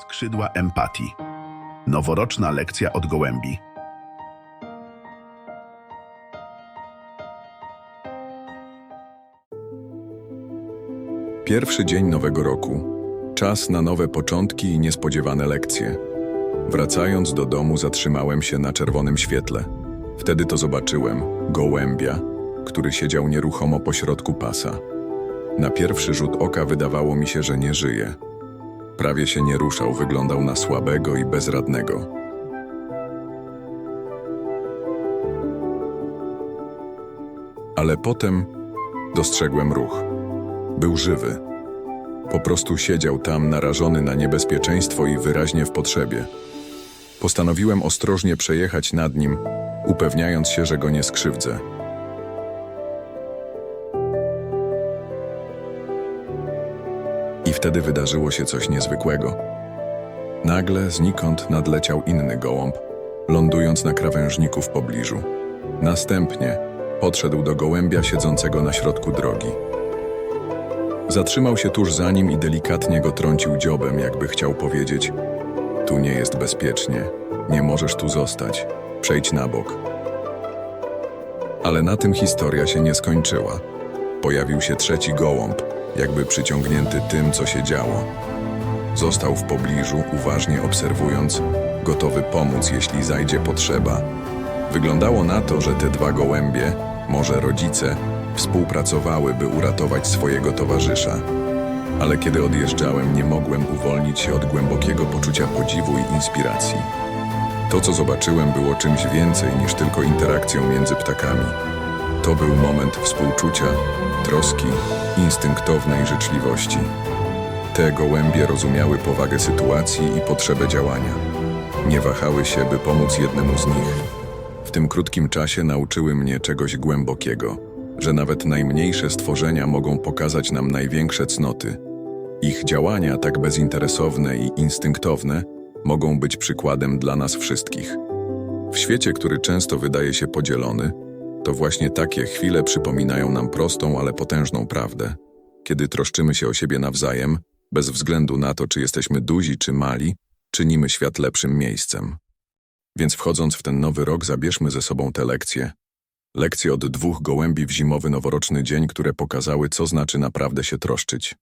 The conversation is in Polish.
Skrzydła empatii. Noworoczna lekcja od gołębi. Pierwszy dzień nowego roku. Czas na nowe początki i niespodziewane lekcje. Wracając do domu, zatrzymałem się na czerwonym świetle. Wtedy to zobaczyłem gołębia, który siedział nieruchomo pośrodku pasa. Na pierwszy rzut oka wydawało mi się, że nie żyje. Prawie się nie ruszał, wyglądał na słabego i bezradnego. Ale potem dostrzegłem ruch. Był żywy. Po prostu siedział tam, narażony na niebezpieczeństwo i wyraźnie w potrzebie. Postanowiłem ostrożnie przejechać nad nim, upewniając się, że go nie skrzywdzę. Wtedy wydarzyło się coś niezwykłego. Nagle znikąd nadleciał inny gołąb, lądując na krawężniku w pobliżu. Następnie podszedł do gołębia siedzącego na środku drogi. Zatrzymał się tuż za nim i delikatnie go trącił dziobem, jakby chciał powiedzieć: Tu nie jest bezpiecznie, nie możesz tu zostać, przejdź na bok. Ale na tym historia się nie skończyła. Pojawił się trzeci gołąb, jakby przyciągnięty tym, co się działo. Został w pobliżu, uważnie obserwując, gotowy pomóc, jeśli zajdzie potrzeba. Wyglądało na to, że te dwa gołębie, może rodzice, współpracowały, by uratować swojego towarzysza. Ale kiedy odjeżdżałem, nie mogłem uwolnić się od głębokiego poczucia podziwu i inspiracji. To, co zobaczyłem, było czymś więcej niż tylko interakcją między ptakami. To był moment współczucia, troski, instynktownej życzliwości. Te gołębie rozumiały powagę sytuacji i potrzebę działania. Nie wahały się, by pomóc jednemu z nich. W tym krótkim czasie nauczyły mnie czegoś głębokiego, że nawet najmniejsze stworzenia mogą pokazać nam największe cnoty. Ich działania, tak bezinteresowne i instynktowne, mogą być przykładem dla nas wszystkich. W świecie, który często wydaje się podzielony, to właśnie takie chwile przypominają nam prostą, ale potężną prawdę. Kiedy troszczymy się o siebie nawzajem, bez względu na to, czy jesteśmy duzi czy mali, czynimy świat lepszym miejscem. Więc wchodząc w ten nowy rok, zabierzmy ze sobą te lekcje. Lekcje od dwóch gołębi w zimowy noworoczny dzień, które pokazały, co znaczy naprawdę się troszczyć.